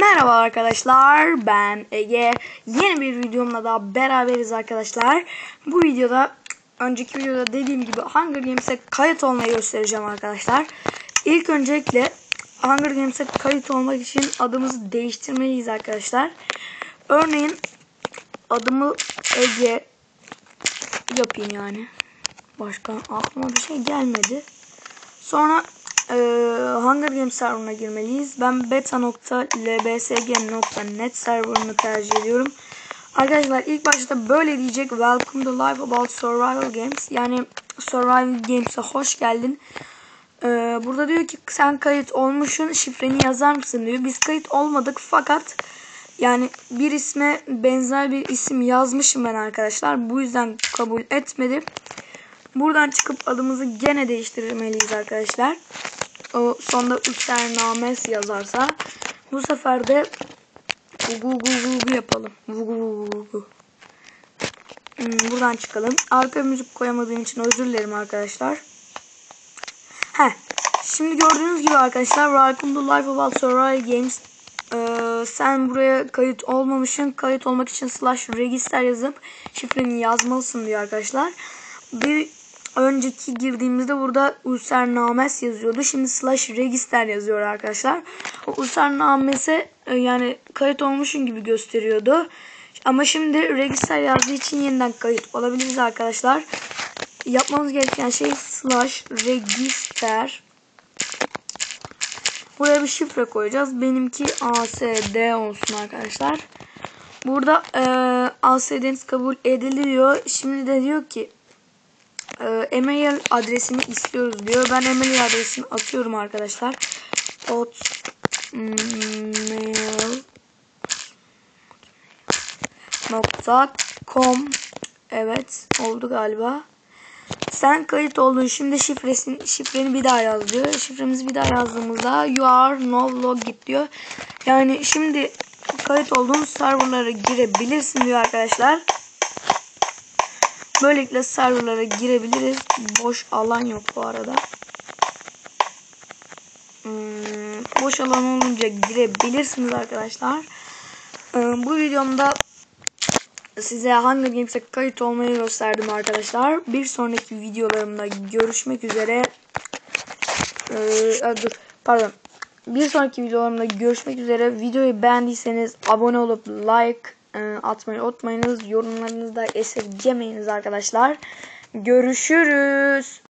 Merhaba arkadaşlar ben Ege. Yeni bir videomla daha beraberiz arkadaşlar. Bu videoda önceki videoda dediğim gibi Hunger Games'e kayıt olmayı göstereceğim arkadaşlar. İlk öncelikle Hunger Games'e kayıt olmak için adımızı değiştirmeliyiz arkadaşlar. Örneğin adımı Ege yapayım yani. Başka aklıma bir şey gelmedi. Sonra ee, Hunger Games serverına girmeliyiz. Ben beta.lbsg.net serverını tercih ediyorum. Arkadaşlar ilk başta böyle diyecek. Welcome to Life About Survival Games. Yani Survival Games'e hoş geldin. Ee, burada diyor ki sen kayıt olmuşsun şifreni yazar mısın diyor. Biz kayıt olmadık fakat yani bir isme benzer bir isim yazmışım ben arkadaşlar. Bu yüzden kabul etmedi. Buradan çıkıp adımızı gene değiştirmeliyiz arkadaşlar o sonda üç tane names yazarsa bu sefer de vugu vugu vugu yapalım. Vugu vugu vugu. Hmm, buradan çıkalım. Arka müzik koyamadığım için özür dilerim arkadaşlar. Heh. Şimdi gördüğünüz gibi arkadaşlar Welcome to Life About Survival Games ee, sen buraya kayıt olmamışsın. Kayıt olmak için slash register yazıp şifreni yazmalısın diyor arkadaşlar. Bir önceki girdiğimizde burada Names yazıyordu. Şimdi slash register yazıyor arkadaşlar. O Names'e e, yani kayıt olmuşun gibi gösteriyordu. Ama şimdi register yazdığı için yeniden kayıt olabiliriz arkadaşlar. Yapmamız gereken şey slash register. Buraya bir şifre koyacağız. Benimki ASD olsun arkadaşlar. Burada e, ASD'niz kabul ediliyor. Şimdi de diyor ki e-mail adresini istiyoruz diyor. Ben e-mail adresini atıyorum arkadaşlar. hotmail nokta com Evet oldu galiba. Sen kayıt oldun. Şimdi şifresini, şifreni bir daha yaz diyor. Şifremizi bir daha yazdığımızda you are no login diyor. Yani şimdi kayıt olduğun serverlara girebilirsin diyor arkadaşlar. Böylelikle serverlara girebiliriz. Boş alan yok bu arada. Hmm, boş alan olunca girebilirsiniz arkadaşlar. Hmm, bu videomda size Hunger Games'e kayıt olmayı gösterdim arkadaşlar. Bir sonraki videolarımda görüşmek üzere. Ee, dur pardon. Bir sonraki videolarımda görüşmek üzere. Videoyu beğendiyseniz abone olup like atmayı unutmayınız. Yorumlarınızda esirgemeyiniz arkadaşlar. Görüşürüz.